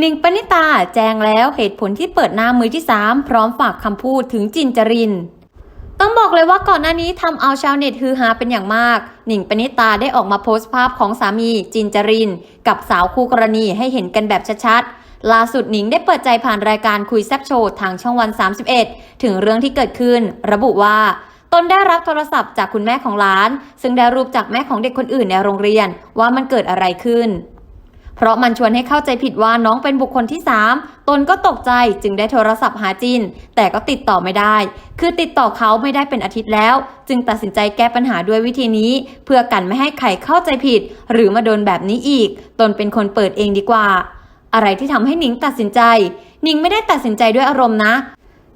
หนิงปณิตาแจ้งแล้วเหตุผลที่เปิดหน้ามือที่ 3 พร้อมฝากคำพูดถึงจินจริน ต้องบอกเลยว่าก่อนหน้านี้ทำเอาชาวเน็ตฮือฮาเป็นอย่างมาก หนิงปณิตาได้ออกมาโพสต์ภาพของสามีจินจริน กับสาวคู่กรณีให้เห็นกันแบบชัดๆ ล่าสุดหนิงได้เปิดใจผ่านรายการคุยแซบโชว์ทางช่องวัน 31 ถึงเรื่องที่เกิดขึ้น ระบุว่าตนได้รับโทรศัพท์จากคุณแม่ของหลาน ซึ่งได้รูปจากแม่ของเด็กคนอื่นในโรงเรียนว่ามันเกิดอะไรขึ้น เพราะมันชวนให้เข้าใจผิดว่าน้องเป็นบุคคลที่ 3 ตนก็ตกใจจึงได้โทรศัพท์หาจิน แต่ก็ติดต่อไม่ได้ คือติดต่อเขาไม่ได้เป็นอาทิตย์แล้ว จึงตัดสินใจแก้ปัญหาด้วยวิธีนี้ เพื่อกันไม่ให้ใครเข้าใจผิด หรือมาโดนแบบนี้อีก ตนเป็นคนเปิดเองดีกว่า อะไรที่ทำให้หนิงตัดสินใจหนิงไม่ได้ตัดสินใจด้วยอารมณ์นะ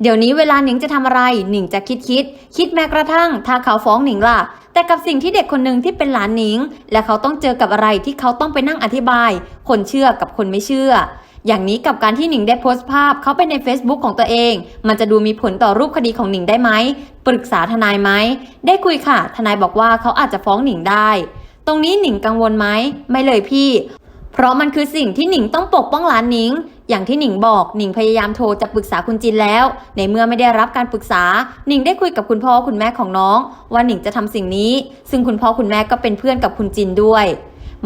เดี๋ยวนี้เวลาหนิงจะทำอะไรหนิงจะคิดคิด คิดแม้กระทั่ง ถ้าเขาฟ้องหนิงล่ะ แต่กับสิ่งที่เด็กคนหนึ่งที่เป็นหลานหนิง และเขาต้องเจอกับอะไรที่เขาต้องไปนั่งอธิบาย คนเชื่อกับคนไม่เชื่อ อย่างนี้กับการที่หนิงได้โพสต์ภาพเขาไปใน Facebook ของตัวเอง มันจะดูมีผลต่อรูปคดีของหนิงได้ไหมปรึกษาทนายไหมได้คุยค่ะ ทนายบอกว่าเขาอาจจะฟ้องหนิงได้ ตรงนี้หนิงกังวลไหมไม่เลยพี่ เพราะมันคือสิ่งที่หนิงต้องปกป้องหลานหนิง อย่างที่หนิงบอกหนิงพยายามโทรจะปรึกษาคุณจินแล้ว ในเมื่อไม่ได้รับการปรึกษาหนิงได้คุยกับคุณพ่อคุณแม่ของน้อง ว่าหนิงจะทำสิ่งนี้ ซึ่งคุณพ่อคุณแม่ก็เป็นเพื่อนกับคุณจินด้วย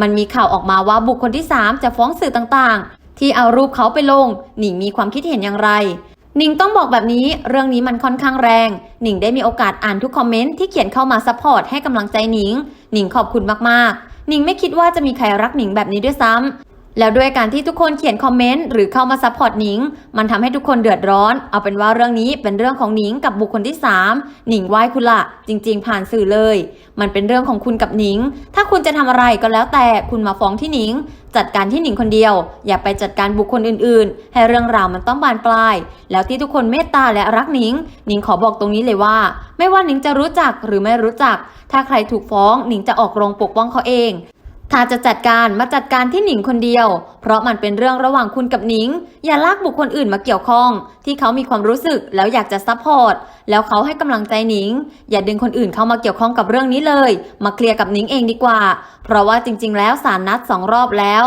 มันมีข่าวออกมาว่าบุคคลที่ 3 จะฟ้องสื่อต่างๆ ที่เอารูปเขาไปลง หนิงมีความคิดเห็นอย่างไรหนิงต้องบอกแบบนี้เรื่องนี้มันค่อนข้างแรง หนิงได้มีโอกาสอ่านทุกคอมเมนต์ที่เขียนเข้ามาซัพพอร์ตให้กำลังใจหนิง หนิงขอบคุณมากๆ หนิงไม่คิดว่าจะมีใครรักหนิงแบบนี้ด้วยซ้ำ แล้วด้วยการที่ทุกคนเขียนคอมเมนต์หรือเข้ามาซัพพอร์ตหนิง มันทำให้ทุกคนเดือดร้อน เอาเป็นว่าเรื่องนี้เป็นเรื่องของหนิงกับบุคคลที่ 3 หนิงไหว้คุณละจริง ๆ ผ่านสื่อเลย มันเป็นเรื่องของคุณกับหนิง ถ้าคุณจะทำอะไรก็แล้วแต่คุณมาฟ้องที่หนิง จัดการที่หนิงคนเดียว อย่าไปจัดการบุคคลอื่น ๆ ให้เรื่องราวมันต้องบานปลาย แล้วที่ทุกคนเมตตาและรักหนิง หนิงขอบอกตรงนี้เลยว่า ไม่ว่าหนิงจะรู้จักหรือไม่รู้จัก ถ้าใครถูกฟ้องหนิงจะออกโรงปกป้องเขาเอง ถ้าจะจัดการมาจัดการที่หนิงคนเดียว เพราะมันเป็นเรื่องระหว่างคุณกับหนิง อย่าลากบุคคลอื่นมาเกี่ยวข้อง ที่เขามีความรู้สึกแล้วอยากจะซัพพอร์ตแล้วเขาให้กำลังใจหนิง อย่าดึงคนอื่นเข้ามาเกี่ยวข้องกับเรื่องนี้เลย มาเคลียร์กับหนิงเองดีกว่า เพราะว่าจริง ๆ แล้วศาลนัดสองรอบแล้ว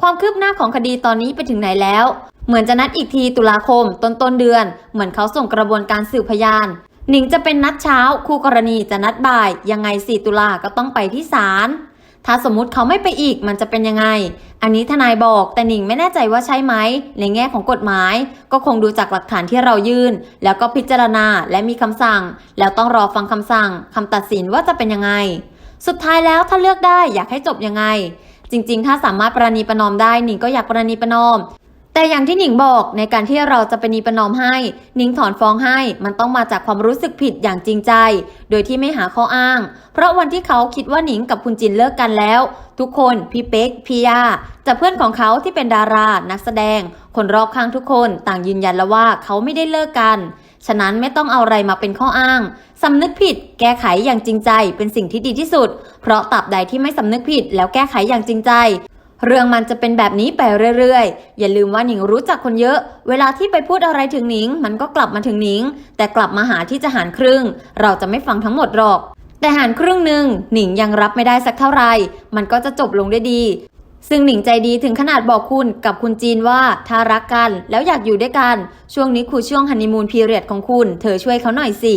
ความคืบหน้าของคดีตอนนี้ไปถึงไหนแล้ว เหมือนจะนัดอีกทีตุลาคมต้นต้นเดือน เหมือนเขาส่งกระบวนการสืบพยานหนิงจะเป็นนัดเช้า คู่กรณีจะนัดบ่าย ยังไง4ตุลาก็ต้องไปที่ศาล ถ้าสมมุติเขาไม่ไปอีกมันจะเป็นยังไง อันนี้ทนายบอกแต่หนิงไม่แน่ใจว่าใช่ไหมในแง่ของกฎหมาย ก็คงดูจากหลักฐานที่เรายื่น แล้วก็พิจารณาและมีคำสั่ง แล้วต้องรอฟังคำสั่งคำตัดสินว่าจะเป็นยังไง สุดท้ายแล้วถ้าเลือกได้อยากให้จบยังไง จริง ๆ ถ้าสามารถประนีประนอมได้หนิงก็อยากประนีประนอม แต่อย่างที่หนิงบอกในการที่เราจะไปนีประนอมให้หนิงถอนฟ้องให้มันต้องมาจากความรู้สึกผิดอย่างจริงใจ โดยที่ไม่หาข้ออ้าง เพราะวันที่เขาคิดว่าหนิงกับคุณจินเลิกกันแล้ว ทุกคนพี่เป๊กพี่ยาจะเพื่อนของเขาที่เป็นดารา นักแสดง คนรอบข้างทุกคนต่างยืนยันแล้วว่าเขาไม่ได้เลิกกัน ฉะนั้นไม่ต้องเอาอะไรมาเป็นข้ออ้างสำนึกผิด แก้ไขอย่างจริงใจ เป็นสิ่งที่ดีที่สุด เพราะตราบใดที่ไม่สำนึกผิดแล้วแก้ไขอย่างจริงใจ เรื่องมันจะเป็นแบบนี้ไปเรื่อยๆ อย่าลืมว่าหนิงรู้จักคนเยอะ เวลาที่ไปพูดอะไรถึงหนิง มันก็กลับมาถึงหนิง แต่กลับมาหาที่จะหารครึ่ง เราจะไม่ฟังทั้งหมดหรอก แต่หารครึ่งหนึ่งหนิงยังรับไม่ได้สักเท่าไหร่มันก็จะจบลงได้ดี ซึ่งหนิงใจดีถึงขนาดบอกคุณกับคุณจีนว่าถ้ารักกันแล้วอยากอยู่ด้วยกัน ช่วงนี้คือช่วงฮันนีมูนพีเรียดของคุณ เธอช่วยเขาหน่อยสิ